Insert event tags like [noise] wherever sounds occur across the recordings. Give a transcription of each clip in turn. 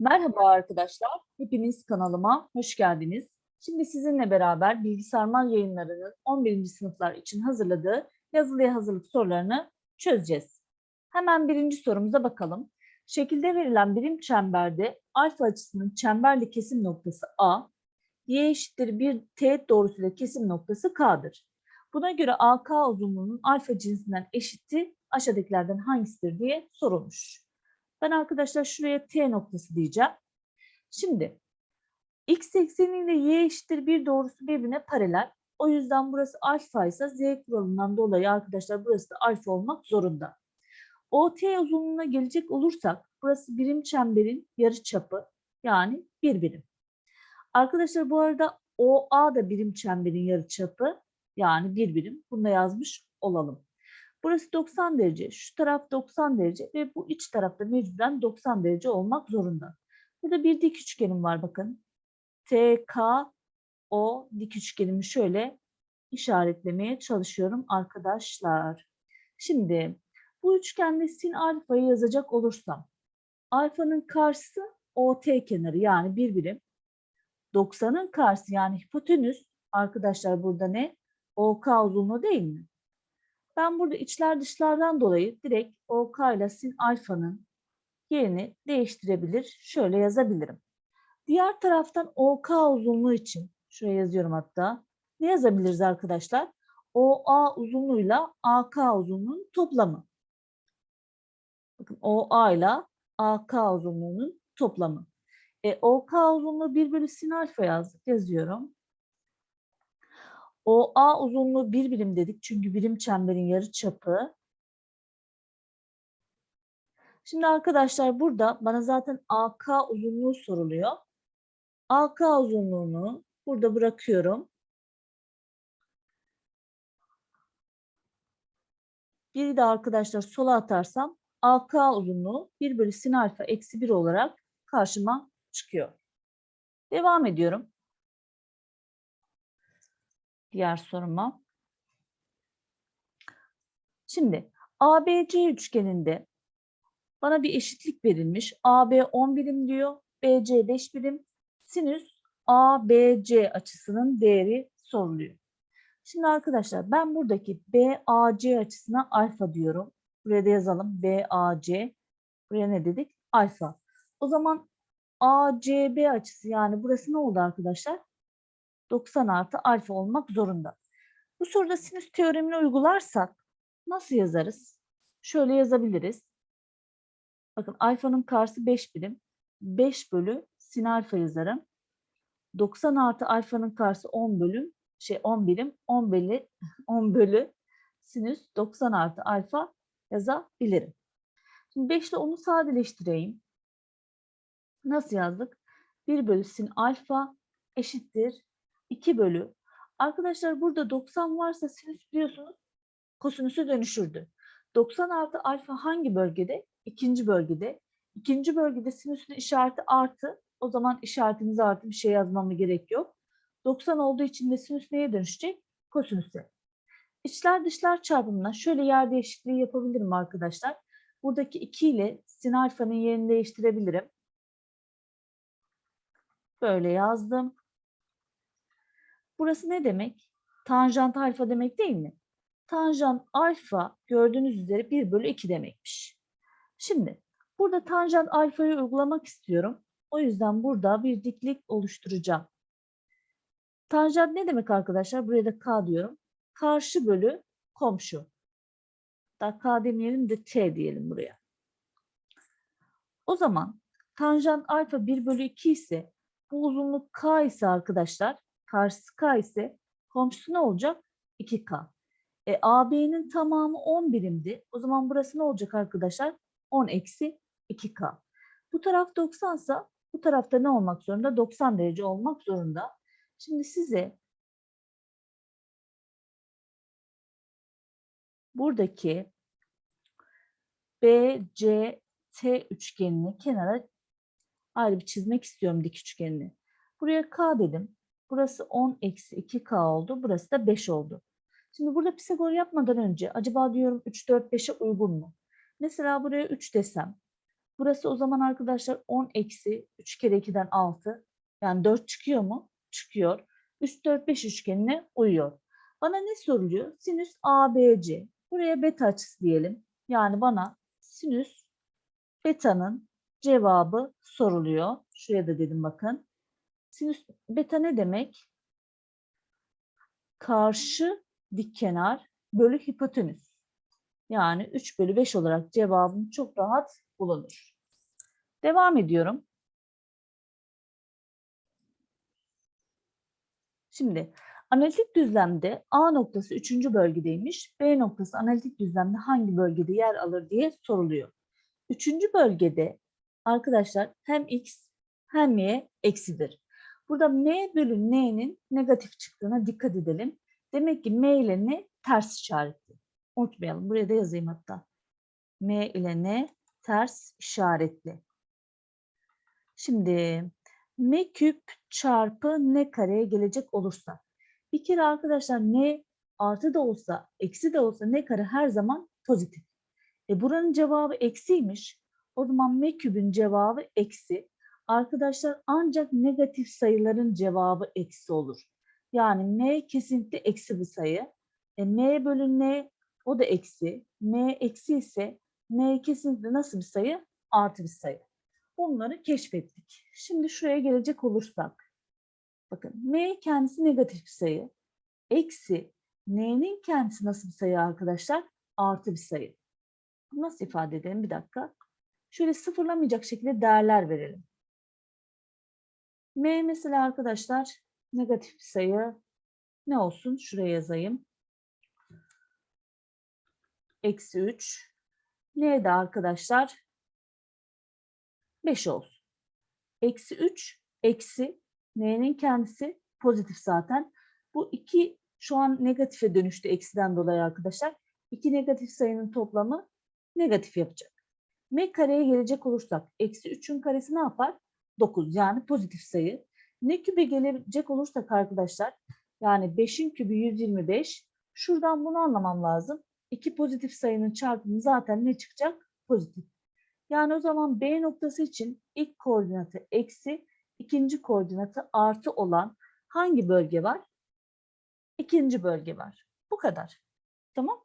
Merhaba arkadaşlar, hepiniz kanalıma hoş geldiniz. Şimdi sizinle beraber Bilgisayarmal Yayınları'nın 11. sınıflar için hazırladığı yazılıya hazırlık sorularını çözeceğiz. Hemen birinci sorumuza bakalım. Şekilde verilen birim çemberde alfa açısının çemberli kesim noktası A, y eşittir 1 teğet doğrusuyla kesim noktası K'dır. Buna göre AK uzunluğunun alfa cinsinden eşitti aşağıdakilerden hangisidir diye sorulmuş. Ben arkadaşlar şuraya T noktası diyeceğim. Şimdi x ekseniyle y eşittir bir doğrusu birbirine paralel. O yüzden burası alfa ise z kuralından dolayı arkadaşlar burası da alfa olmak zorunda. OT uzunluğuna gelecek olursak burası birim çemberin yarıçapı yani bir birim. Arkadaşlar bu arada OA da birim çemberin yarıçapı yani bir birim. Bunu da yazmış olalım. Burası 90 derece, şu taraf 90 derece ve bu iç tarafta mecburen 90 derece olmak zorunda. Burada bir dik üçgenim var bakın. TKO dik üçgenimi şöyle işaretlemeye çalışıyorum arkadaşlar. Şimdi bu üçgende sin alfayı yazacak olursam alfanın karşısı OT kenarı yani bir birim. 90'ın karşısı yani hipotenüs arkadaşlar burada ne? OK uzunluğu değil mi? Ben burada içler dışlardan dolayı direkt OK ile sin alfanın yerini değiştirebilir. Şöyle yazabilirim. Diğer taraftan OK uzunluğu için şuraya yazıyorum hatta. Ne yazabiliriz arkadaşlar? OA uzunluğuyla AK uzunluğunun toplamı. Bakın OA ile AK uzunluğunun toplamı. E, OK uzunluğu 1 bölü sin alfa yazdık. Yazıyorum. OA uzunluğu bir birim dedik çünkü birim çemberin yarı çapı. Şimdi arkadaşlar burada bana zaten AK uzunluğu soruluyor. AK uzunluğunu burada bırakıyorum. Biri de arkadaşlar sola atarsam AK uzunluğu 1 bölü sin alfa eksi 1 olarak karşıma çıkıyor. Devam ediyorum diğer soruma. Şimdi ABC üçgeninde bana bir eşitlik verilmiş. AB 10 birim diyor. BC 5 birim. Sinüs ABC açısının değeri soruluyor. Şimdi arkadaşlar ben buradaki BAC açısına alfa diyorum. Buraya da yazalım. BAC. Buraya ne dedik? Alfa. O zaman ACB açısı yani burası ne oldu arkadaşlar? 90 artı alfa olmak zorunda. Bu soruda sinüs teoremini uygularsak nasıl yazarız? Şöyle yazabiliriz. Bakın alfanın karşısı 5 birim. 5 bölü sin alfa yazarım. 90 artı alfanın karşısı 10 bölüm şey 10 birim 10 bölü [laughs] 10 bölü sinüs 90 artı alfa yazabilirim. Şimdi 5 ile 10'u sadeleştireyim. Nasıl yazdık? 1 bölü sin alfa eşittir 2 bölü. Arkadaşlar burada 90 varsa sinüs biliyorsunuz kosinüsü dönüşürdü. 90 artı alfa hangi bölgede? İkinci bölgede. İkinci bölgede sinüsün işareti artı. O zaman işaretimiz artı bir şey yazmama gerek yok. 90 olduğu için de sinüs neye dönüşecek? Kosinüse. İçler dışlar çarpımına şöyle yer değişikliği yapabilirim arkadaşlar. Buradaki 2 ile sin alfanın yerini değiştirebilirim. Böyle yazdım. Burası ne demek? Tanjant alfa demek değil mi? Tanjant alfa gördüğünüz üzere 1 bölü 2 demekmiş. Şimdi burada tanjant alfayı uygulamak istiyorum. O yüzden burada bir diklik oluşturacağım. Tanjant ne demek arkadaşlar? Buraya da K diyorum. Karşı bölü komşu. Da K demeyelim de T diyelim buraya. O zaman tanjant alfa 1 bölü 2 ise bu uzunluk K ise arkadaşlar karşısı K ise komşusu ne olacak? 2K. E, AB'nin tamamı 10 birimdi. O zaman burası ne olacak arkadaşlar? 10 eksi 2K. Bu taraf 90 ise bu tarafta ne olmak zorunda? 90 derece olmak zorunda. Şimdi size buradaki BCT üçgenini kenara ayrı bir çizmek istiyorum dik üçgenini. Buraya K dedim. Burası 10 eksi 2K oldu. Burası da 5 oldu. Şimdi burada Pisagor yapmadan önce acaba diyorum 3, 4, 5'e uygun mu? Mesela buraya 3 desem. Burası o zaman arkadaşlar 10 eksi 3 kere 2'den 6. Yani 4 çıkıyor mu? Çıkıyor. 3, 4, 5 üçgenine uyuyor. Bana ne soruluyor? Sinüs ABC. Buraya beta açısı diyelim. Yani bana sinüs beta'nın cevabı soruluyor. Şuraya da dedim bakın. Sinüs beta ne demek? Karşı dik kenar bölü hipotenüs. Yani 3 bölü 5 olarak cevabım çok rahat bulunur. Devam ediyorum. Şimdi analitik düzlemde A noktası 3. bölgedeymiş. B noktası analitik düzlemde hangi bölgede yer alır diye soruluyor. Üçüncü bölgede arkadaşlar hem x hem y eksidir. Burada m bölü n'nin negatif çıktığına dikkat edelim. Demek ki m ile n ters işaretli. Unutmayalım. Buraya da yazayım hatta. m ile n ters işaretli. Şimdi m küp çarpı n kareye gelecek olursa bir kere arkadaşlar n artı da olsa eksi de olsa n kare her zaman pozitif. E buranın cevabı eksiymiş. O zaman m kübün cevabı eksi. Arkadaşlar ancak negatif sayıların cevabı eksi olur. Yani m kesinlikle eksi bir sayı. E, m bölü n o da eksi. n eksi ise n kesinlikle nasıl bir sayı? Artı bir sayı. Bunları keşfettik. Şimdi şuraya gelecek olursak. Bakın m kendisi negatif bir sayı. Eksi n'nin kendisi nasıl bir sayı arkadaşlar? Artı bir sayı. Nasıl ifade edelim? Bir dakika. Şöyle sıfırlamayacak şekilde değerler verelim. M mesela arkadaşlar negatif sayı ne olsun? Şuraya yazayım. Eksi 3. N de arkadaşlar 5 olsun. Eksi 3 eksi N'nin kendisi pozitif zaten. Bu iki şu an negatife dönüştü eksiden dolayı arkadaşlar. İki negatif sayının toplamı negatif yapacak. M kareye gelecek olursak eksi 3'ün karesi ne yapar? 9 yani pozitif sayı. Ne kübe gelecek olursak arkadaşlar yani 5'in kübü 125. Şuradan bunu anlamam lazım. İki pozitif sayının çarpımı zaten ne çıkacak? Pozitif. Yani o zaman B noktası için ilk koordinatı eksi, ikinci koordinatı artı olan hangi bölge var? İkinci bölge var. Bu kadar. Tamam.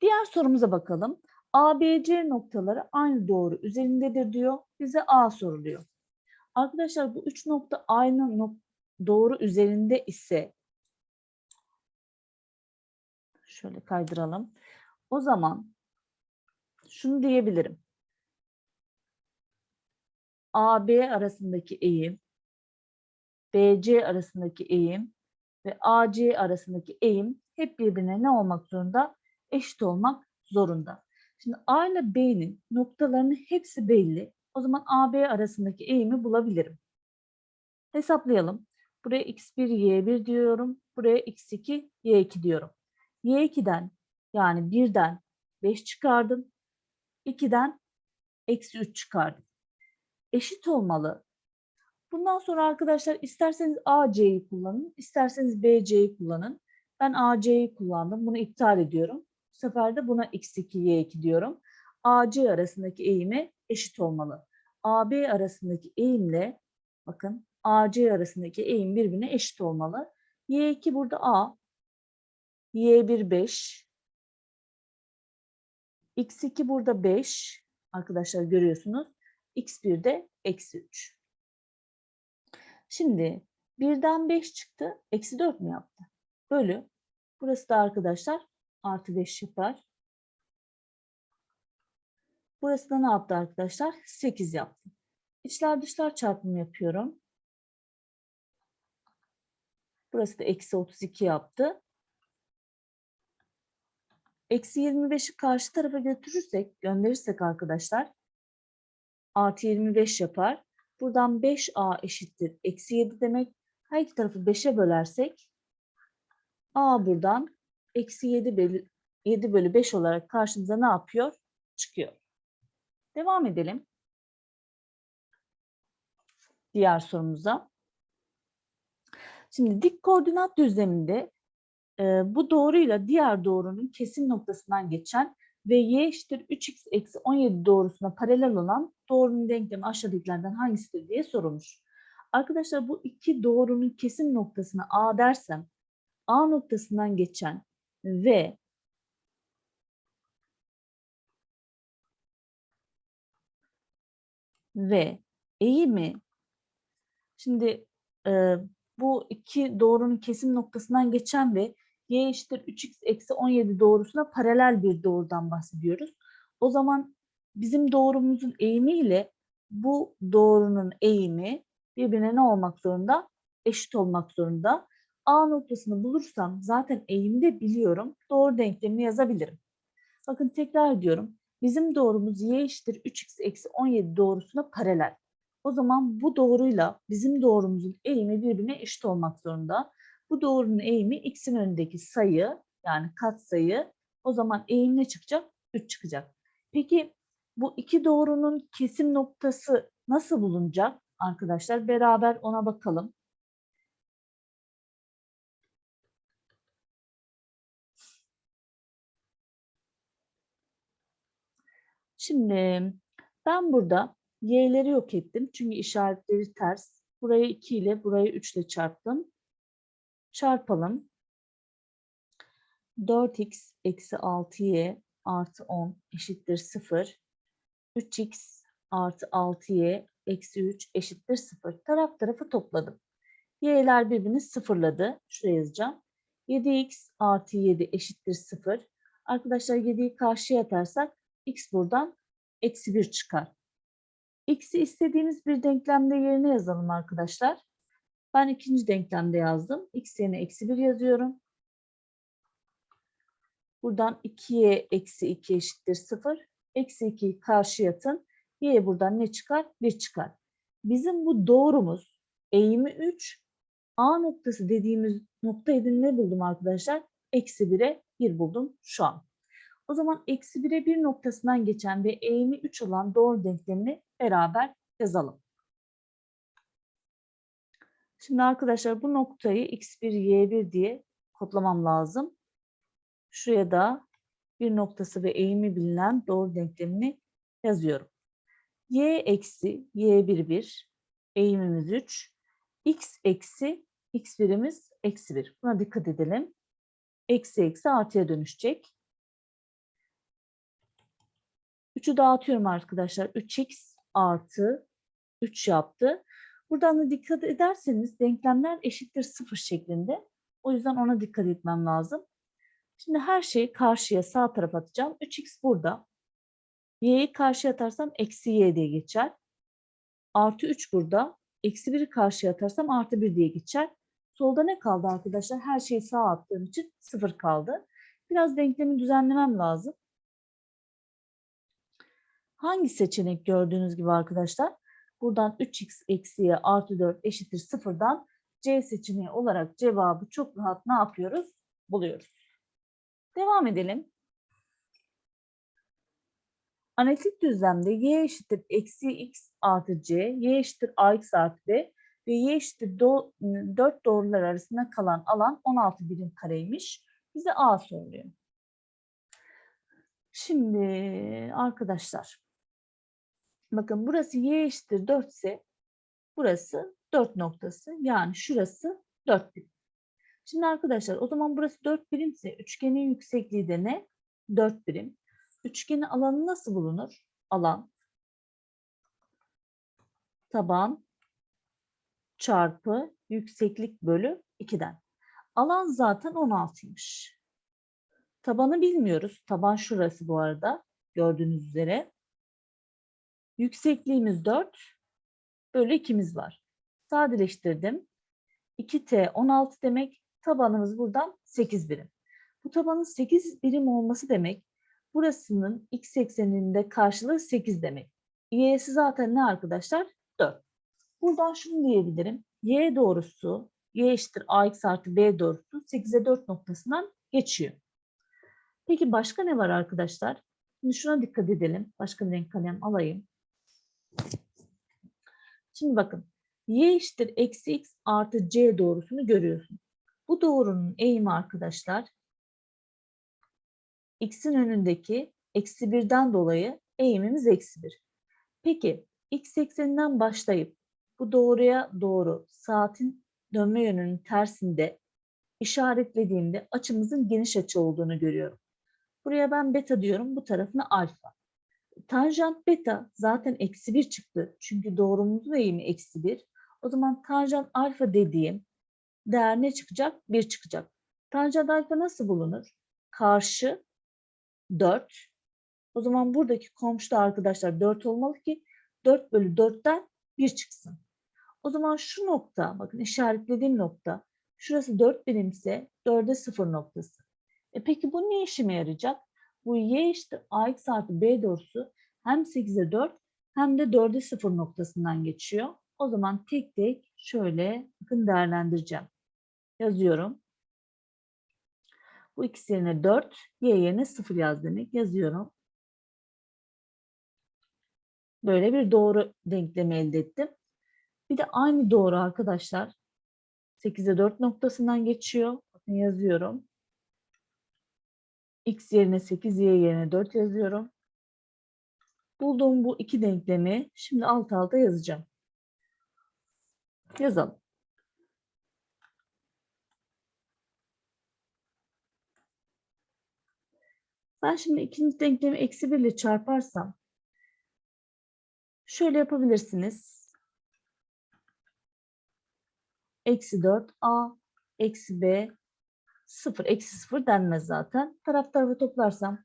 Diğer sorumuza bakalım. ABC noktaları aynı doğru üzerindedir diyor. Bize A soruluyor. Arkadaşlar bu üç nokta aynı nok doğru üzerinde ise şöyle kaydıralım. O zaman şunu diyebilirim. AB arasındaki eğim, BC arasındaki eğim ve AC arasındaki eğim hep birbirine ne olmak zorunda? Eşit olmak zorunda. Şimdi A ile B'nin noktalarının hepsi belli. O zaman AB arasındaki eğimi bulabilirim. Hesaplayalım. Buraya x1, y1 diyorum. Buraya x2, y2 diyorum. y2'den yani 1'den 5 çıkardım. 2'den eksi 3 çıkardım. Eşit olmalı. Bundan sonra arkadaşlar isterseniz AC'yi kullanın, isterseniz BC'yi kullanın. Ben AC'yi kullandım. Bunu iptal ediyorum. Bu sefer de buna x2, y2 diyorum. AC arasındaki eğimi eşit olmalı. AB arasındaki eğimle bakın AC arasındaki eğim birbirine eşit olmalı. Y2 burada A, Y1 5, X2 burada 5 arkadaşlar görüyorsunuz. X1 de eksi 3. Şimdi birden 5 çıktı. Eksi 4 mü yaptı? Bölü. Burası da arkadaşlar artı 5 yapar. Burası da ne yaptı arkadaşlar? 8 yaptı. İçler dışlar çarpımı yapıyorum. Burası da eksi 32 yaptı. Eksi 25'i karşı tarafa götürürsek, gönderirsek arkadaşlar artı 25 yapar. Buradan 5a eşittir. Eksi 7 demek. Her iki tarafı 5'e bölersek a buradan eksi 7 bölü, 7 bölü 5 olarak karşımıza ne yapıyor? Çıkıyor. Devam edelim. Diğer sorumuza. Şimdi dik koordinat düzleminde e, bu doğruyla diğer doğrunun kesim noktasından geçen ve y eşittir 3x eksi 17 doğrusuna paralel olan doğrunun denklemi aşağıdakilerden hangisidir diye sorulmuş. Arkadaşlar bu iki doğrunun kesim noktasına A dersem A noktasından geçen ve ve eğimi şimdi e, bu iki doğrunun kesim noktasından geçen ve y eşittir 3x eksi 17 doğrusuna paralel bir doğrudan bahsediyoruz. O zaman bizim doğrumuzun eğimi ile bu doğrunun eğimi birbirine ne olmak zorunda? Eşit olmak zorunda. A noktasını bulursam zaten eğimi de biliyorum. Doğru denklemini yazabilirim. Bakın tekrar ediyorum. Bizim doğrumuz y eşittir 3x eksi 17 doğrusuna paralel. O zaman bu doğruyla bizim doğrumuzun eğimi birbirine eşit olmak zorunda. Bu doğrunun eğimi x'in önündeki sayı yani katsayı. O zaman eğim ne çıkacak? 3 çıkacak. Peki bu iki doğrunun kesim noktası nasıl bulunacak arkadaşlar? Beraber ona bakalım. Şimdi ben burada y'leri yok ettim. Çünkü işaretleri ters. Burayı 2 ile burayı 3 ile çarptım. Çarpalım. 4x eksi 6y artı 10 eşittir 0. 3x artı 6y eksi 3 eşittir 0. Taraf tarafı topladım. Y'ler birbirini sıfırladı. Şuraya yazacağım. 7x artı 7 eşittir 0. Arkadaşlar 7'yi karşıya atarsak x buradan eksi 1 çıkar. X'i istediğimiz bir denklemde yerine yazalım arkadaşlar. Ben ikinci denklemde yazdım. X yerine eksi 1 yazıyorum. Buradan 2y eksi 2 eşittir 0. Eksi 2'yi karşıya atın. Y buradan ne çıkar? 1 çıkar. Bizim bu doğrumuz eğimi 3. A noktası dediğimiz nokta ne buldum arkadaşlar? Eksi 1'e 1 buldum şu an. O zaman eksi 1'e 1 noktasından geçen ve eğimi 3 olan doğru denklemini beraber yazalım. Şimdi arkadaşlar bu noktayı x1, y1 diye kodlamam lazım. Şuraya da bir noktası ve eğimi bilinen doğru denklemini yazıyorum. y eksi y1 1, eğimimiz 3. x eksi x1'imiz eksi 1. Buna dikkat edelim. Eksi eksi artıya dönüşecek. 3'ü dağıtıyorum arkadaşlar. 3x artı 3 yaptı. Buradan da dikkat ederseniz denklemler eşittir 0 şeklinde. O yüzden ona dikkat etmem lazım. Şimdi her şeyi karşıya sağ tarafa atacağım. 3x burada. y'yi karşıya atarsam eksi y diye geçer. Artı 3 burada. Eksi 1'i karşıya atarsam artı 1 diye geçer. Solda ne kaldı arkadaşlar? Her şeyi sağa attığım için 0 kaldı. Biraz denklemi düzenlemem lazım. Hangi seçenek gördüğünüz gibi arkadaşlar? Buradan 3x eksiye artı 4 eşittir sıfırdan C seçeneği olarak cevabı çok rahat ne yapıyoruz? Buluyoruz. Devam edelim. Analitik düzlemde y eşittir eksi x artı c, y eşittir ax artı b ve y eşittir do, 4 doğrular arasında kalan alan 16 birim kareymiş. Bize a soruluyor. Şimdi arkadaşlar Bakın burası y eşittir 4 ise burası 4 noktası. Yani şurası 4 birim. Şimdi arkadaşlar o zaman burası 4 birimse üçgenin yüksekliği de ne? 4 birim. Üçgenin alanı nasıl bulunur? Alan taban çarpı yükseklik bölü 2'den. Alan zaten 16'ymış. Tabanı bilmiyoruz. Taban şurası bu arada gördüğünüz üzere. Yüksekliğimiz 4 bölü 2'miz var. Sadeleştirdim. 2t 16 demek. Tabanımız buradan 8 birim. Bu tabanın 8 birim olması demek burasının x ekseninde karşılığı 8 demek. Y'si zaten ne arkadaşlar? 4. Buradan şunu diyebilirim. Y doğrusu y eşittir ax artı b doğrusu 8'e 4 noktasından geçiyor. Peki başka ne var arkadaşlar? Şimdi şuna dikkat edelim. Başka bir renk kalem alayım. Şimdi bakın y eşittir eksi x artı c doğrusunu görüyorsun. Bu doğrunun eğimi arkadaşlar x'in önündeki Eksi 1'den dolayı eğimimiz eksi 1. Peki x ekseninden başlayıp bu doğruya doğru saatin dönme yönünün tersinde işaretlediğimde açımızın geniş açı olduğunu görüyorum. Buraya ben beta diyorum, bu tarafına alfa. Tanjant beta zaten eksi 1 çıktı. Çünkü doğrumuzun eğimi eksi 1. O zaman tanjant alfa dediğim değer ne çıkacak? 1 çıkacak. Tanjant alfa nasıl bulunur? Karşı 4. O zaman buradaki komşuda arkadaşlar 4 olmalı ki 4 bölü 4'ten 1 çıksın. O zaman şu nokta, bakın işaretlediğim nokta, şurası 4 birimse 4'e 0 noktası. E peki bu ne işime yarayacak? Bu y işte ax artı b doğrusu hem 8'e 4 hem de 4'e 0 noktasından geçiyor. O zaman tek tek şöyle bakın değerlendireceğim. Yazıyorum. Bu x yerine 4, y yerine 0 yaz demek. Yazıyorum. Böyle bir doğru denklemi elde ettim. Bir de aynı doğru arkadaşlar 8'e 4 noktasından geçiyor. Bakın yazıyorum. X yerine 8, y yerine 4 yazıyorum. Bulduğum bu iki denklemi şimdi alt alta yazacağım. Yazalım. Ben şimdi ikinci denklemi eksi 1 ile çarparsam şöyle yapabilirsiniz. Eksi 4a eksi b 0 eksi 0 denmez zaten. Taraf tarafa toplarsam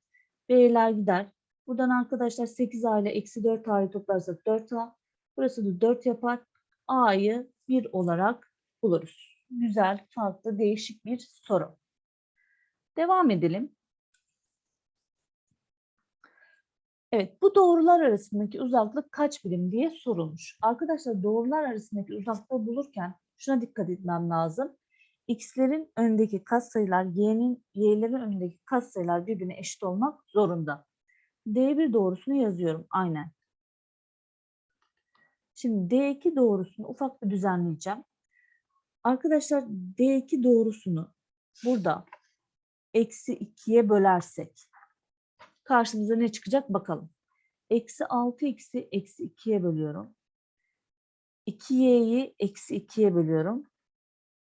b'ler gider. Buradan arkadaşlar 8a ile eksi 4a'yı toplarsak 4a. Burası da 4 yapar. a'yı 1 olarak buluruz. Güzel, farklı, değişik bir soru. Devam edelim. Evet, bu doğrular arasındaki uzaklık kaç birim diye sorulmuş. Arkadaşlar doğrular arasındaki uzaklığı bulurken şuna dikkat etmem lazım. X'lerin önündeki katsayılar, Y'nin Y'lerin önündeki katsayılar birbirine eşit olmak zorunda. D1 doğrusunu yazıyorum aynen. Şimdi D2 doğrusunu ufak bir düzenleyeceğim. Arkadaşlar D2 doğrusunu burada eksi 2'ye bölersek karşımıza ne çıkacak bakalım. Eksi 6x'i eksi 2'ye bölüyorum. 2y'yi eksi 2'ye bölüyorum.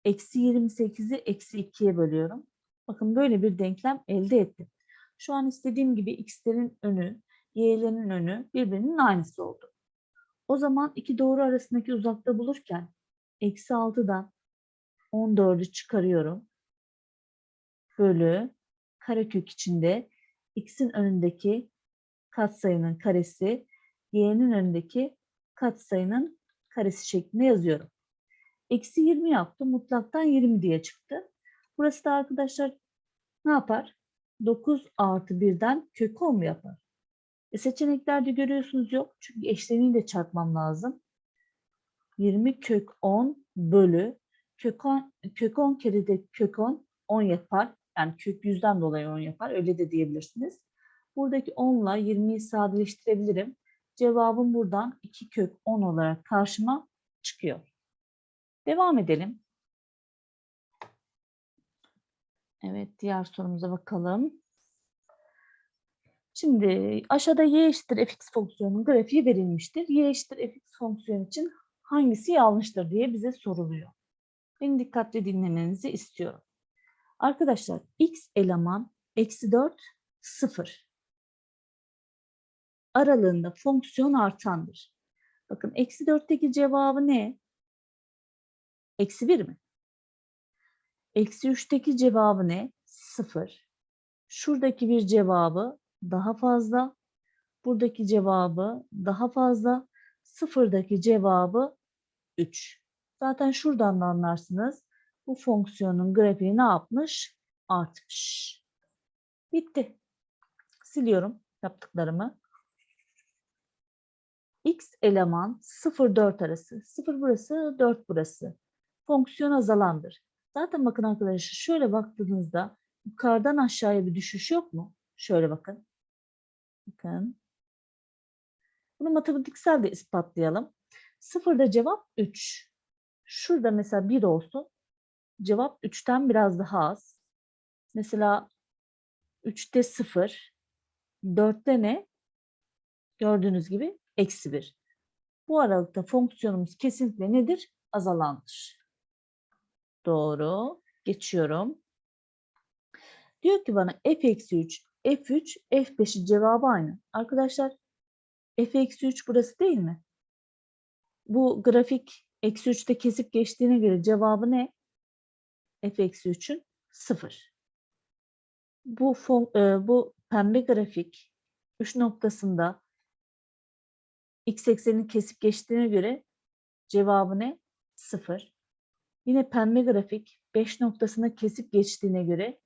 Eksi 28'i eksi 2'ye bölüyorum. Bakın böyle bir denklem elde ettim. Şu an istediğim gibi x'lerin önü, y'lerin önü birbirinin aynısı oldu. O zaman iki doğru arasındaki uzaklığı bulurken eksi 6'dan 14'ü çıkarıyorum. Bölü karekök içinde x'in önündeki katsayının karesi, y'nin önündeki katsayının karesi şeklinde yazıyorum. Eksi 20 yaptım. Mutlaktan 20 diye çıktı. Burası da arkadaşlar ne yapar? 9 artı 1'den kök 10 mu yapar? E seçeneklerde görüyorsunuz yok. Çünkü eşleniği de çarpmam lazım. 20 kök 10 bölü kök 10, kök 10 kere de kök 10 10 yapar. Yani kök 100'den dolayı 10 yapar. Öyle de diyebilirsiniz. Buradaki 10 ile 20'yi sadeleştirebilirim. Cevabım buradan 2 kök 10 olarak karşıma çıkıyor. Devam edelim. Evet, diğer sorumuza bakalım. Şimdi aşağıda y eşittir fx fonksiyonunun grafiği verilmiştir. y eşittir fx fonksiyon için hangisi yanlıştır diye bize soruluyor. Beni dikkatli dinlemenizi istiyorum. Arkadaşlar x eleman eksi 4 0 aralığında fonksiyon artandır. Bakın eksi 4'teki cevabı ne? Eksi 1 mi? Eksi 3'teki cevabı ne? 0. Şuradaki bir cevabı daha fazla. Buradaki cevabı daha fazla. Sıfırdaki cevabı 3. Zaten şuradan da anlarsınız. Bu fonksiyonun grafiği ne yapmış? Artmış. Bitti. Siliyorum yaptıklarımı. X eleman 0-4 arası. 0 burası, 4 burası. Fonksiyon azalandır. Zaten bakın arkadaşlar şöyle baktığınızda yukarıdan aşağıya bir düşüş yok mu? Şöyle bakın. Bakın. Bunu matematiksel de ispatlayalım. Sıfırda cevap 3. Şurada mesela 1 olsun. Cevap 3'ten biraz daha az. Mesela 3'te 0. 4'te ne? Gördüğünüz gibi eksi 1. Bu aralıkta fonksiyonumuz kesinlikle nedir? Azalandır. Doğru. Geçiyorum. Diyor ki bana f eksi 3, f3, f5'in cevabı aynı. Arkadaşlar f eksi 3 burası değil mi? Bu grafik eksi 3'te kesip geçtiğine göre cevabı ne? f eksi 3'ün 0. Bu, e, bu pembe grafik 3 noktasında x eksenini kesip geçtiğine göre cevabı ne? 0. Yine pembe grafik 5 noktasında kesip geçtiğine göre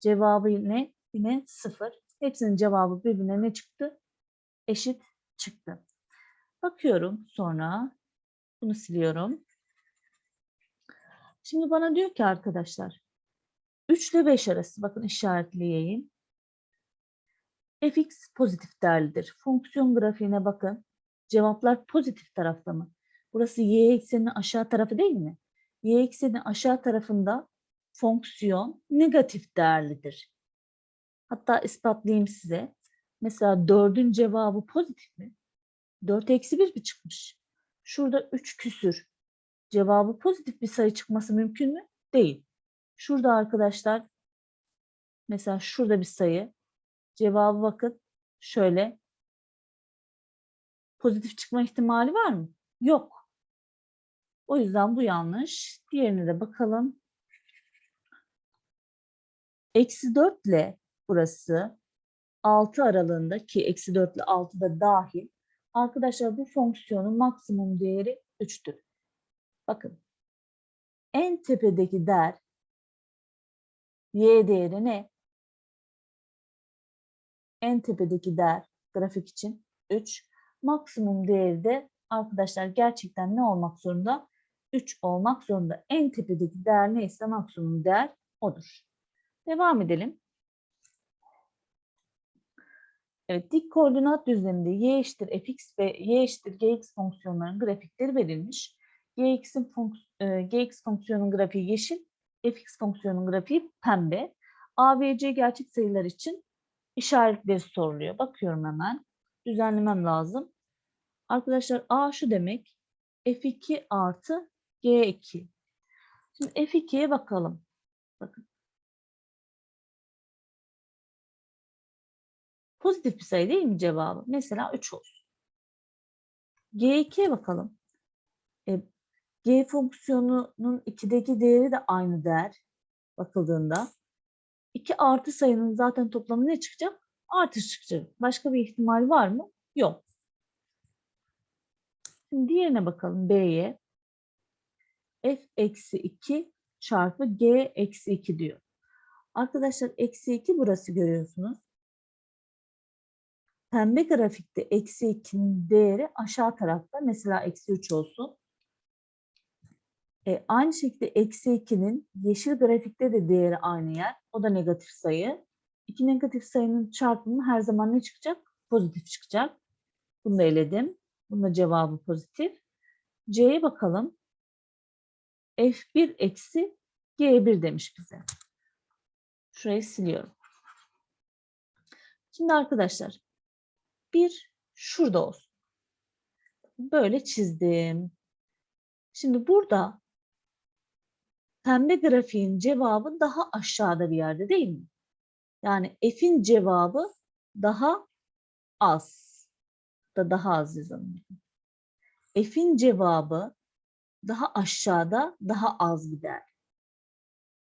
cevabı ne? Yine 0. Hepsinin cevabı birbirine ne çıktı? Eşit çıktı. Bakıyorum sonra bunu siliyorum. Şimdi bana diyor ki arkadaşlar 3 ile 5 arası bakın işaretleyeyim. fx pozitif değerlidir. Fonksiyon grafiğine bakın. Cevaplar pozitif tarafta mı? Burası y ekseninin aşağı tarafı değil mi? Y ekseninin aşağı tarafında fonksiyon negatif değerlidir. Hatta ispatlayayım size. Mesela 4'ün cevabı pozitif mi? 4 eksi 1 mi çıkmış? Şurada 3 küsür. Cevabı pozitif bir sayı çıkması mümkün mü? Değil. Şurada arkadaşlar mesela şurada bir sayı. Cevabı bakın şöyle pozitif çıkma ihtimali var mı? Yok. O yüzden bu yanlış. Diğerine de bakalım. Eksi 4 ile burası 6 aralığında ki eksi 4 ile 6 da dahil. Arkadaşlar bu fonksiyonun maksimum değeri 3'tür. Bakın. En tepedeki değer y değeri ne? En tepedeki değer grafik için 3. Maksimum değeri de arkadaşlar gerçekten ne olmak zorunda? 3 olmak zorunda. En tepedeki değer neyse maksimum değer odur. Devam edelim. Evet, dik koordinat düzleminde y eşittir fx ve y eşittir gx fonksiyonlarının grafikleri verilmiş. gx'in fonks e, gx fonksiyonun grafiği yeşil, fx fonksiyonun grafiği pembe. a ve c gerçek sayılar için işaretleri soruluyor. Bakıyorum hemen. Düzenlemem lazım. Arkadaşlar a şu demek f2 artı g2. Şimdi f2'ye bakalım. Bakın. Pozitif bir sayı değil mi cevabı? Mesela 3 olsun. G2'ye bakalım. E, G fonksiyonunun 2'deki değeri de aynı değer bakıldığında. 2 artı sayının zaten toplamı ne çıkacak? Artı çıkacak. Başka bir ihtimal var mı? Yok. Şimdi diğerine bakalım B'ye. F eksi 2 çarpı G eksi 2 diyor. Arkadaşlar eksi 2 burası görüyorsunuz pembe grafikte eksi 2'nin değeri aşağı tarafta. Mesela eksi 3 olsun. E, aynı şekilde eksi 2'nin yeşil grafikte de değeri aynı yer. O da negatif sayı. İki negatif sayının çarpımı her zaman ne çıkacak? Pozitif çıkacak. Bunu da eledim. Bunun cevabı pozitif. C'ye bakalım. F1 eksi G1 demiş bize. Şurayı siliyorum. Şimdi arkadaşlar bir şurada olsun. Böyle çizdim. Şimdi burada pembe grafiğin cevabı daha aşağıda bir yerde değil mi? Yani f'in cevabı daha az. Da daha az yazalım. F'in cevabı daha aşağıda, daha az bir değer.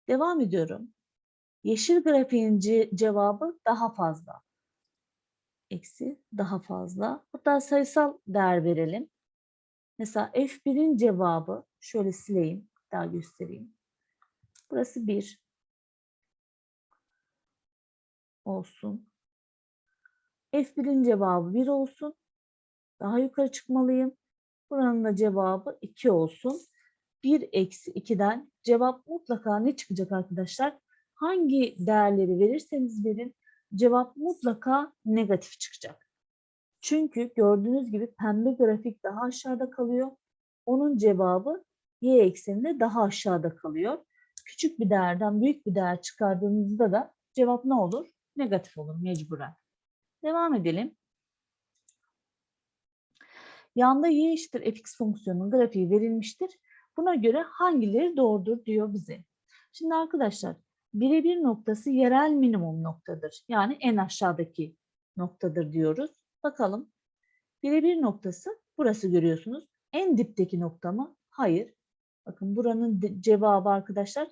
Devam ediyorum. Yeşil grafiğin cevabı daha fazla eksi daha fazla. Hatta sayısal değer verelim. Mesela F1'in cevabı şöyle sileyim, daha göstereyim. Burası 1 olsun. F1'in cevabı 1 olsun. Daha yukarı çıkmalıyım. Buranın da cevabı 2 olsun. 1 eksi 2'den cevap mutlaka ne çıkacak arkadaşlar? Hangi değerleri verirseniz verin cevap mutlaka negatif çıkacak. Çünkü gördüğünüz gibi pembe grafik daha aşağıda kalıyor. Onun cevabı y ekseninde daha aşağıda kalıyor. Küçük bir değerden büyük bir değer çıkardığınızda da cevap ne olur? Negatif olur mecburen. Devam edelim. Yanda y eşittir fx fonksiyonunun grafiği verilmiştir. Buna göre hangileri doğrudur diyor bize. Şimdi arkadaşlar birebir noktası yerel minimum noktadır. Yani en aşağıdaki noktadır diyoruz. Bakalım. Birebir noktası burası görüyorsunuz. En dipteki nokta mı? Hayır. Bakın buranın cevabı arkadaşlar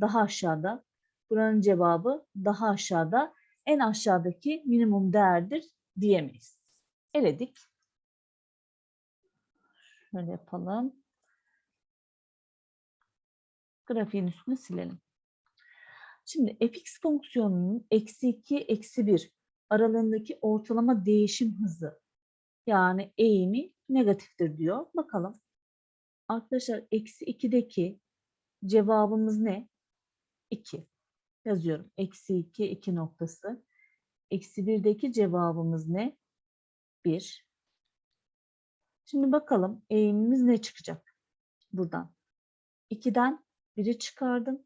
daha aşağıda. Buranın cevabı daha aşağıda. En aşağıdaki minimum değerdir diyemeyiz. Eledik. Şöyle yapalım. Grafiğin üstünü silelim. Şimdi fx fonksiyonunun eksi 2, eksi 1 aralığındaki ortalama değişim hızı yani eğimi negatiftir diyor. Bakalım. Arkadaşlar eksi 2'deki cevabımız ne? 2. Yazıyorum. Eksi 2, 2 noktası. Eksi 1'deki cevabımız ne? 1. Şimdi bakalım eğimimiz ne çıkacak buradan. 2'den 1'i çıkardım.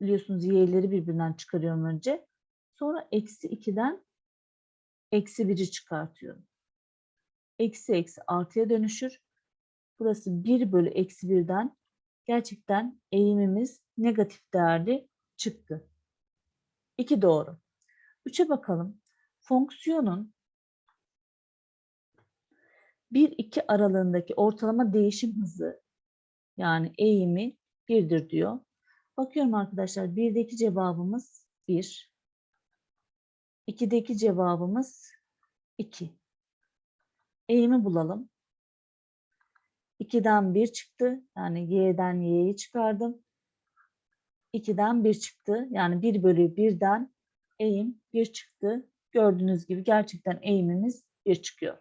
Biliyorsunuz y'leri birbirinden çıkarıyorum önce. Sonra eksi 2'den eksi 1'i çıkartıyorum. Eksi eksi artıya dönüşür. Burası 1 bölü eksi 1'den gerçekten eğimimiz negatif değerli çıktı. 2 doğru. 3'e bakalım. Fonksiyonun 1-2 aralığındaki ortalama değişim hızı yani eğimi 1'dir diyor. Bakıyorum arkadaşlar 1'deki cevabımız 1. 2'deki cevabımız 2. Eğimi bulalım. 2'den 1 çıktı. Yani y'den y'yi çıkardım. 2'den 1 çıktı. Yani 1 bölü 1'den eğim 1 çıktı. Gördüğünüz gibi gerçekten eğimimiz 1 çıkıyor.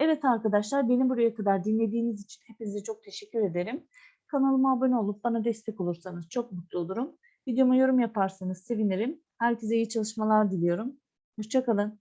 Evet arkadaşlar beni buraya kadar dinlediğiniz için hepinize çok teşekkür ederim. Kanalıma abone olup bana destek olursanız çok mutlu olurum. Videoma yorum yaparsanız sevinirim. Herkese iyi çalışmalar diliyorum. Hoşçakalın.